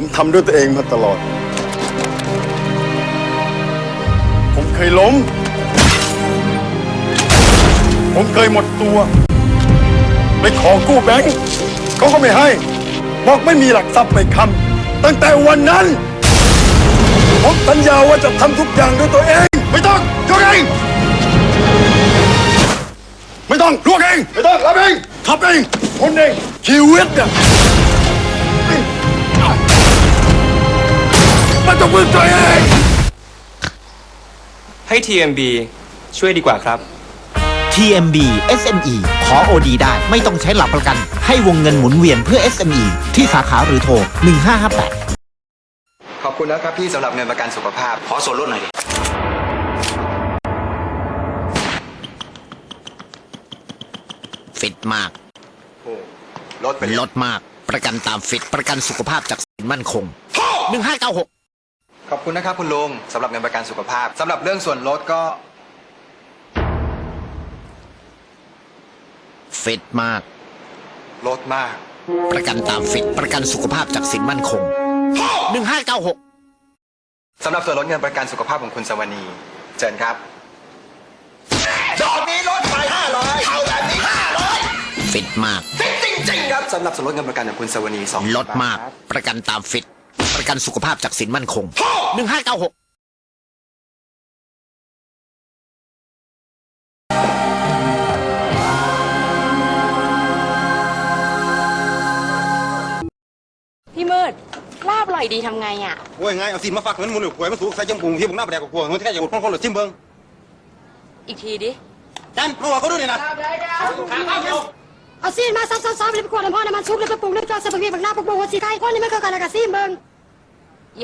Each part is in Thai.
ผมทำด้วยตัวเองมาตลอด ผมเคยล้ม ผมเคยหมดตัว ไปขอกู้แบงค์เขาก็ไม่ให้ บอกไม่มีหลักทรัพย์ไปคำตั้งแต่วันนั้น ผมสัญญาว่าจะทำทุกอย่างด้วยตัวเอง ไม่ต้องยกเองไม่ต้องลวกเอง ไม่ต้องรับเองขับเองคนเองชีวิตเนี่ย มันต้องพึ่งตัวเองให้ TMB ช่วยดีกว่าครับ TMB SME ขอ OD ได้ไม่ต้องใช้หลักประกัน ให้วงเงินหมุนเวียนเพื่อ SME ที่สาขาหรือโทร 1558 ขอบคุณนะครับพี่สำหรับเงินประกันสุขภาพ ขอส่วนลดหน่อยดิ ฟิตมากโอ้ลดไปลดมาก ประกันตามฟิตประกันสุขภาพจากสินมั่นคง 1596 ขอบคุณนะครับคุณลุงสำหรับเงินประกันสุขภาพสำหรับเรื่องส่วนลดก็ ฟิตมาก ลดมาก ประกันตามฟิตประกันสุขภาพจากสินมั่นคง 1596 สำหรับส่วนลดเงินประกันสุขภาพของคุณสวนีเชิญครับ ดอกนี้ลดไป500เอาแบบนี้500ฟิตมากจริงๆครับสำหรับส่วนลดเงินประกันของคุณสวนี2ลดมาก ประกันตามฟิต ประกันสุขภาพจากสินมั่นคง 1596พี่มืดลาบอร่อยดีทำไงอะ โอ้ยไงเอาสิมาฝากเงินหมุนหรือหวยมาสูงใส่จมูกที่บุกหน้าแปลกกว่าเงินที่แค่จะหมดคนคนหรือซิมเบิ้งอีกทีดิจันมาว่าเขาดูนี่นะเอาซีนมาซับซ้ำๆเลยไปกวาดน้ำพ่อน้ำมันซุปเลยไปปรุงเลยจอดใส่บะหมี่บักหน้าปรุงหัวสีไก่คนนี้ไม่เคยกันอะไรกับซีนเบิ้ง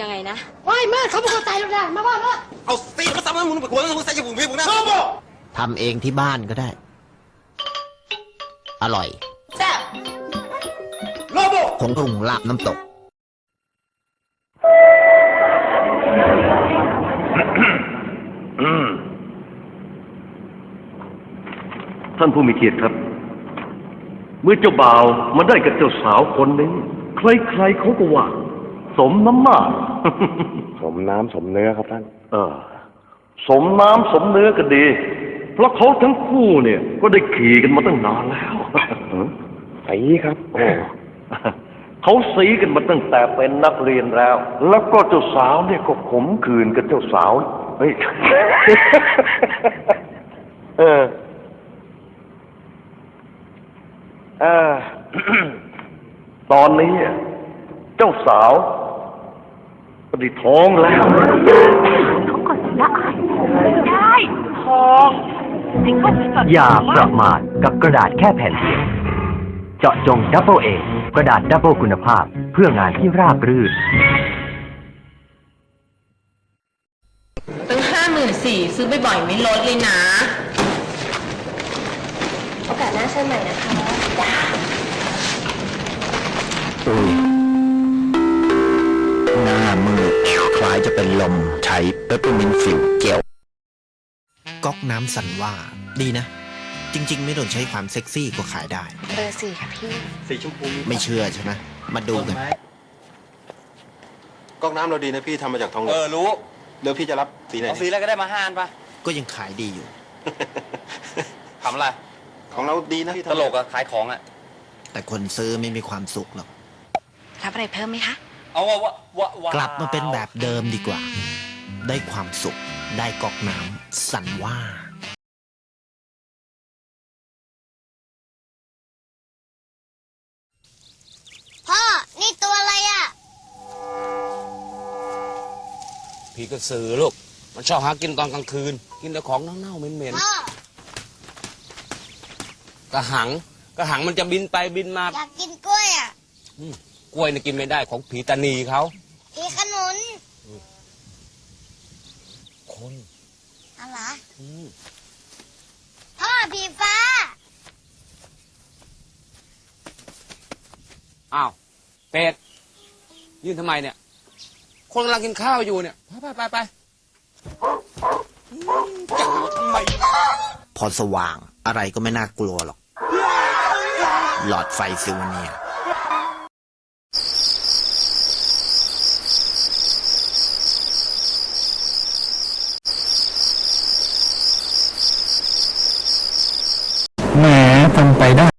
ยังไงนะว้ายเมื่อเขาบอกว่าตายแล้วนะมาว่าเมื่อเอาสิมาซ้ำเงินหมุนหวยมาสูงใส่จมูกที่บุกหน้าทำเองที่บ้านก็ได้ อร่อยแซ่บผงปรุงลาบน้ำตก ท่านผู้มีเกียรติครับ เมื่อเจ้าบ่าวมาได้กับเจ้าสาวคนหนึ่งใครๆเขาก็ว่า สมน้ำหน้า สมน้ำสมเนื้อครับท่าน เออ สมน้ำสมเนื้อกันดี เพราะเขาทั้งคู่เนี่ย ก็ได้ขี่กันมาตั้งนานแล้วสีครับโอ้ เขาสีกันมาตั้งแต่เป็นนักเรียนแล้ว แล้วก็เจ้าสาวเนี่ยก็ขมขืนกับเจ้าสาวเฮ้ย เออ เออ ตอนนี้อะเจ้าสาว ก็ได้ท้องแล้วอย่าประมาทกับกระดาษแค่แผ่นเดียว เจาะจงดับเบิลเอกระดาษดับเบิลคุณภาพเพื่องานที่ราบรื่น ตั้งห้าหมื่นสี่ซื้อบ่อยๆไม่ลดเลยนะ โอกาสหน้าเชิญใหม่นะคะห คล้ายจะเป็นลมใช้เปปเปอร์มินฟิลเกลก๊อกน้ำสันว่า ดีนะ จริง ๆ ไม่โดนใช้ความเซ็กซี่ก็ขายได้ เบอร์สี่ค่ะพี่ สีชมพูไม่เชื่อใช่ไหมมาดูกัน ก๊อกน้ำเราดีนะพี่ทำมาจากทองเหลืเอองอรู้เดี๋ยวพี่จะรับสีไหนเอาสีอะไรก็ได้มาห้าอันปะก็ยังขายดีอยู่ทำอะไรของเราดีนะพี่ตลกอะขายของอะแต่คนซื้อไม่มีความสุขหรอกรับอะไรเพิ่มไหมคะ เอาวะวะวะวะกลับมาเป็นแบบเดิมดีกว่า ได้ความสุข ได้ก๊อกน้ำสันว่า พ่อ นี่ตัวอะไรอะ ผีกระสือลูก มันชอบหากินตอนกลางคืน กินแต่ของเน่าๆเหม็นพ่อ ๆกระหัง กระหังมันจะบินไปบินมา อยากกินกล้วยอะ กล้วยนี่กินไม่ได้ของผีตานีเขาผีขนุนคนอะไรอืมพ่อผีฟ้า อ้าวเป็ดยืนทำไมเนี่ย คนกำลังกินข้าวอยู่เนี่ยไปไปไปอืมจะหาทำไม พอสว่างอะไรก็ไม่น่ากลัวหรอก หลอดไฟซิลเนีย แหมทำไปได้